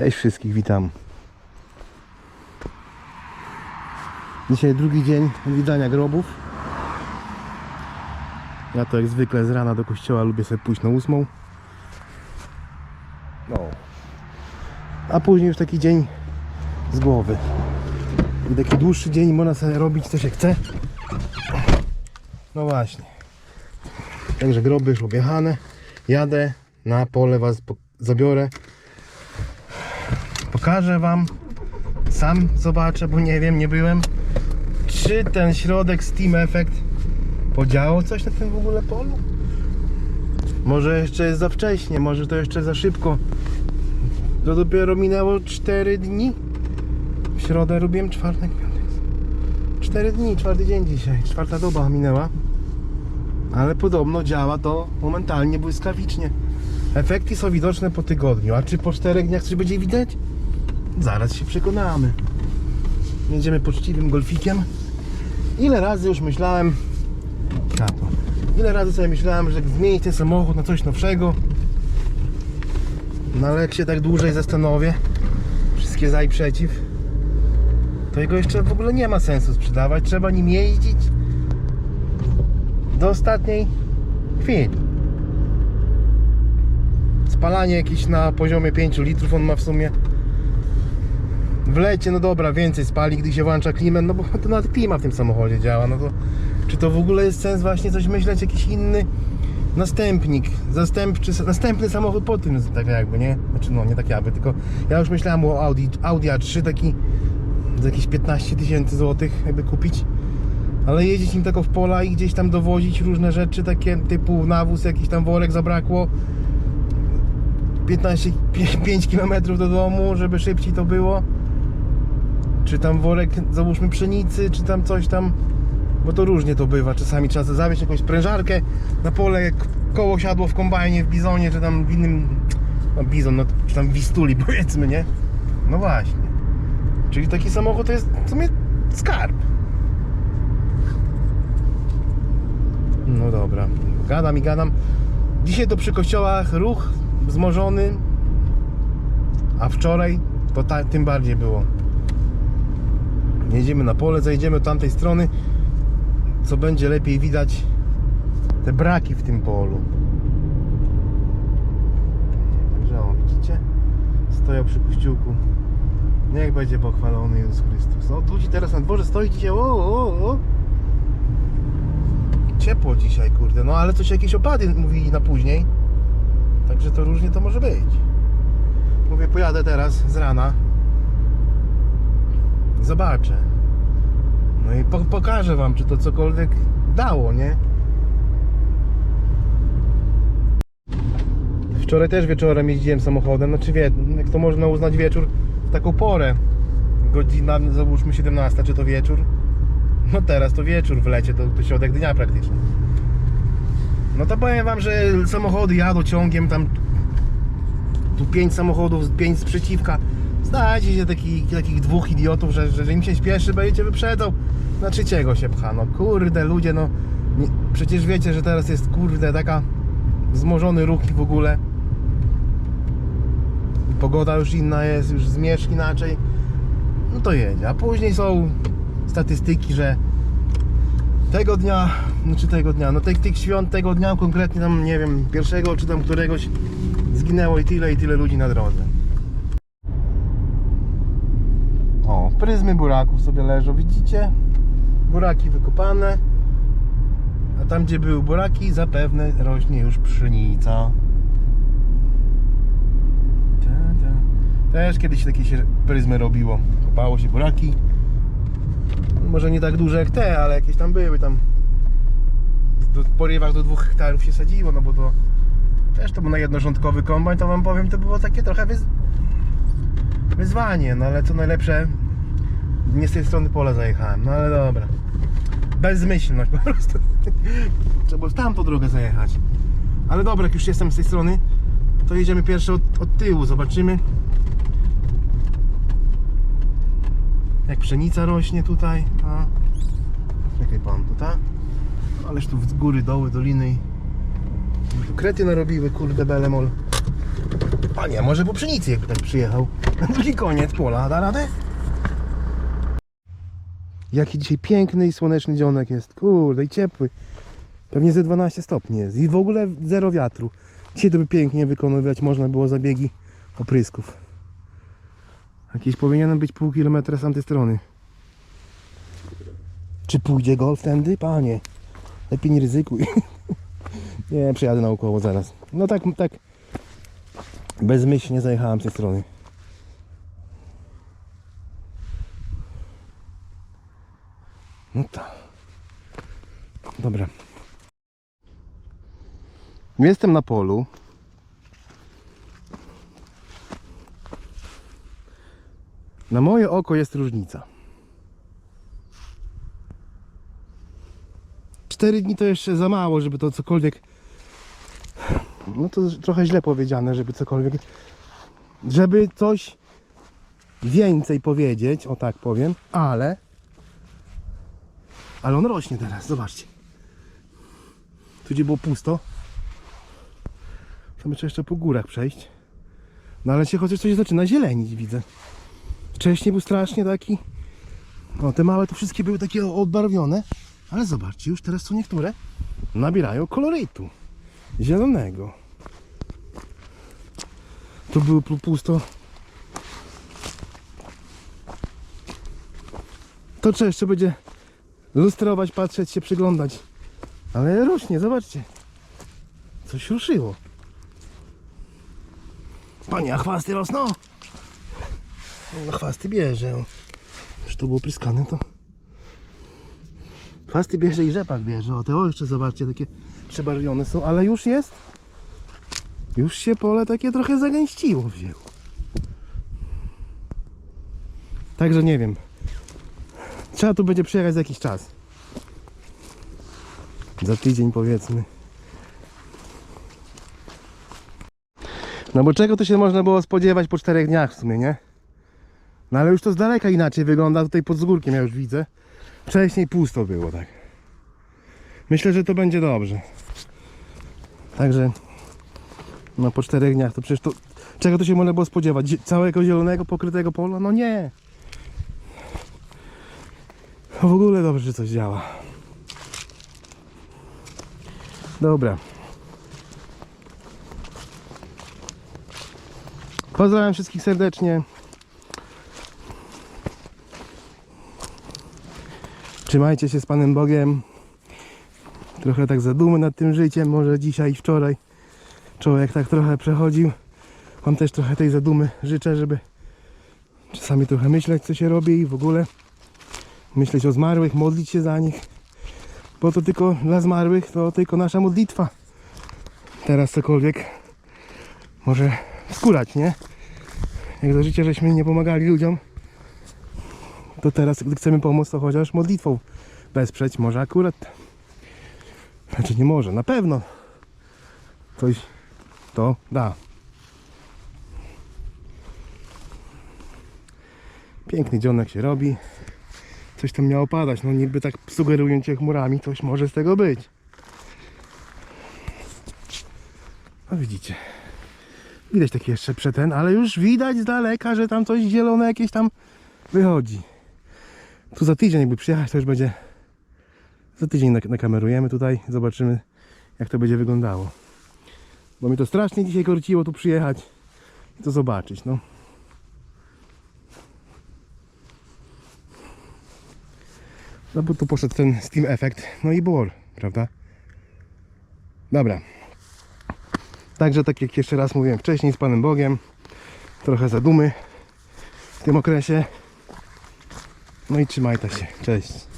Cześć wszystkich, witam. Dzisiaj drugi dzień odwiedzania grobów. Ja to jak zwykle z rana do kościoła lubię sobie pójść na ósmą. No. A później już taki dzień z głowy. I taki dłuższy dzień można sobie robić co się chce. No właśnie. Także groby już objechane. Jadę na pole, was zabiorę. Pokażę wam. Sam zobaczę, bo nie wiem, nie byłem. Czy ten środek Steam Effect podziałał coś na tym w ogóle polu? Może jeszcze jest za wcześnie, może to jeszcze za szybko. To dopiero minęło 4 dni. W środę robiłem czwartek, piątek. 4 dni, czwarty dzień dzisiaj. Czwarta doba minęła. Ale podobno działa to momentalnie, błyskawicznie. Efekty są widoczne po tygodniu, a czy po czterech dniach coś będzie widać? Zaraz się przekonamy. Jedziemy poczciwym golfikiem. Ile razy już myślałem, Kapo. ile razy sobie myślałem, że zmienić ten samochód na coś nowszego. No ale jak się tak dłużej zastanowię, wszystkie za i przeciw, to jego jeszcze w ogóle nie ma sensu sprzedawać. Trzeba nim jeździć do ostatniej chwili. Spalanie jakieś na poziomie 5 litrów on ma w sumie. W lecie, no dobra, więcej spali, gdy się włącza klimę, no bo to nawet klima w tym samochodzie działa, no to czy to w ogóle jest sens właśnie coś myśleć, jakiś inny następnik, zastępczy, następny samochód po tym, tak jakby, nie? Znaczy no, nie tak jakby, tylko ja już myślałem o Audi, Audi A3 taki za jakieś 15 tysięcy złotych jakby kupić ale jeździć nim tylko w pola i gdzieś tam dowozić różne rzeczy, takie typu nawóz, jakiś tam worek zabrakło 15, 5 km do domu, żeby szybciej to było czy tam worek, załóżmy pszenicy, czy tam coś tam bo to różnie to bywa, czasami trzeba zawieźć jakąś sprężarkę na pole, koło siadło w kombajnie, w bizonie, czy tam w innym no bizon, no, czy tam w wistuli powiedzmy, nie? No właśnie czyli taki samochód to jest w sumie skarb No dobra, gadam i gadam. Dzisiaj to przy kościołach ruch wzmożony, a wczoraj to ta, tym bardziej było. Jedziemy na pole, zajdziemy tamtej strony, co będzie lepiej widać te braki w tym polu. Także o, widzicie? Stoją przy kościółku. Niech będzie pochwalony Jezus Chrystus. No, ludzi teraz na dworze stoi dzisiaj, o, o, o ciepło dzisiaj, kurde. No ale coś jakieś opady mówili na później. Także to różnie to może być. Mówię, pojadę teraz z rana. Zobaczę. No i po pokażę wam, czy to cokolwiek dało, nie? Wczoraj też wieczorem jeździłem samochodem. Znaczy wie, jak to można uznać wieczór w taką porę. Godzina, załóżmy 17, czy to wieczór. No teraz to wieczór w lecie, to, to środek dnia praktycznie. No to powiem wam, że samochody jadą ciągiem tam tu pięć samochodów, pięć z przeciwka. Znajdzie się taki, takich dwóch idiotów, że, że im się śpieszy, będziecie wyprzedzał. Na trzeciego się pcha. No kurde ludzie, no nie, przecież wiecie, że teraz jest kurde taka wzmożony ruch i w ogóle. Pogoda już inna jest, już zmierzch inaczej. No to jedzie. A później są statystyki, że tego dnia, znaczy tego dnia, no tych, tych świąt tego dnia konkretnie tam, nie wiem, pierwszego czy tam któregoś zginęło i tyle i tyle ludzi na drodze. O, pryzmy buraków sobie leżą, widzicie? Buraki wykopane. A tam gdzie były buraki zapewne rośnie już pszenica. Też kiedyś takie się pryzmy robiło. Kopało się buraki może nie tak duże jak te, ale jakieś tam były tam do, porywach do dwóch hektarów się sadziło, no bo to też to był na jednorządkowy kombajn, to wam powiem, to było takie trochę wyz... wyzwanie, no ale co najlepsze nie z tej strony pola zajechałem, no ale dobra bezmyślność po prostu trzeba było w tamtą drogę zajechać ale dobra, jak już jestem z tej strony to jedziemy pierwszy od, od tyłu, zobaczymy jak pszenica rośnie tutaj. A. Czekaj pan tutaj. Ależ tu z góry, doły, doliny. Tu krety narobiły, kurde belemol. Panie, może po pszenicy jakby tak przyjechał. Na drugi koniec pola, da radę? Jaki dzisiaj piękny i słoneczny dzionek jest. Kurde, i ciepły. Pewnie ze 12 stopni jest. I w ogóle zero wiatru. Dzisiaj to by pięknie wykonywać można było zabiegi oprysków. Jakiś powinienem być pół kilometra z tamtej strony. Czy pójdzie golf tędy? Panie. Lepiej nie ryzykuj. nie, przejadę naokoło zaraz. No tak, tak. Bezmyślnie zajechałem z tej strony. No tak. Dobra. Jestem na polu. Na moje oko jest różnica. Cztery dni to jeszcze za mało, żeby to cokolwiek. No to trochę źle powiedziane, żeby cokolwiek. Żeby coś więcej powiedzieć, o tak powiem, ale. Ale on rośnie teraz, zobaczcie. Tu gdzie było pusto. To trzeba jeszcze po górach przejść. No ale się chociaż coś zaczyna zielenić, widzę. Wcześniej był strasznie taki. No te małe to wszystkie były takie odbarwione. Ale zobaczcie, już teraz są niektóre nabierają kolorytu zielonego. To było pu- pusto. To trzeba jeszcze będzie lustrować, patrzeć się, przyglądać. Ale rośnie, zobaczcie. Coś ruszyło. Panie, a chwasty rosną? No chwasty bierze. Już to było pryskane, to... Chwasty bierze i rzepak bierze. O, te o, jeszcze zobaczcie, takie przebarwione są, ale już jest. Już się pole takie trochę zagęściło wzięło. Także nie wiem. Trzeba tu będzie przyjechać za jakiś czas. Za tydzień powiedzmy. No bo czego to się można było spodziewać po czterech dniach w sumie, nie? No ale już to z daleka inaczej wygląda, tutaj pod zgórkiem ja już widzę. Wcześniej pusto było, tak. Myślę, że to będzie dobrze. Także no po czterech dniach to przecież to czego to się można było spodziewać? Zie- Całego zielonego pokrytego pola? No nie. W ogóle dobrze, że coś działa. Dobra. Pozdrawiam wszystkich serdecznie. Trzymajcie się z Panem Bogiem. Trochę tak zadumy nad tym życiem, może dzisiaj i wczoraj. Człowiek tak trochę przechodził. Wam też trochę tej zadumy życzę, żeby czasami trochę myśleć, co się robi i w ogóle myśleć o zmarłych, modlić się za nich. Bo to tylko dla zmarłych, to tylko nasza modlitwa. Teraz cokolwiek może skulać, nie? Jak za życie żeśmy nie pomagali ludziom, to teraz, gdy chcemy pomóc, to chociaż modlitwą wesprzeć. Może akurat. Znaczy nie może, na pewno coś to da. Piękny dzionek się robi. Coś tam miało padać. No niby tak sugerują cię chmurami, coś może z tego być. No widzicie. Widać taki jeszcze przeten, ale już widać z daleka, że tam coś zielone jakieś tam wychodzi. Tu za tydzień jakby przyjechać, to już będzie za tydzień nak- nakamerujemy tutaj, zobaczymy jak to będzie wyglądało. Bo mi to strasznie dzisiaj korciło tu przyjechać i to zobaczyć, no. No bo tu poszedł ten Steam Effect, no i bor, prawda? Dobra. Także tak jak jeszcze raz mówiłem wcześniej z Panem Bogiem, trochę zadumy w tym okresie. No i trzymajcie się. Cześć.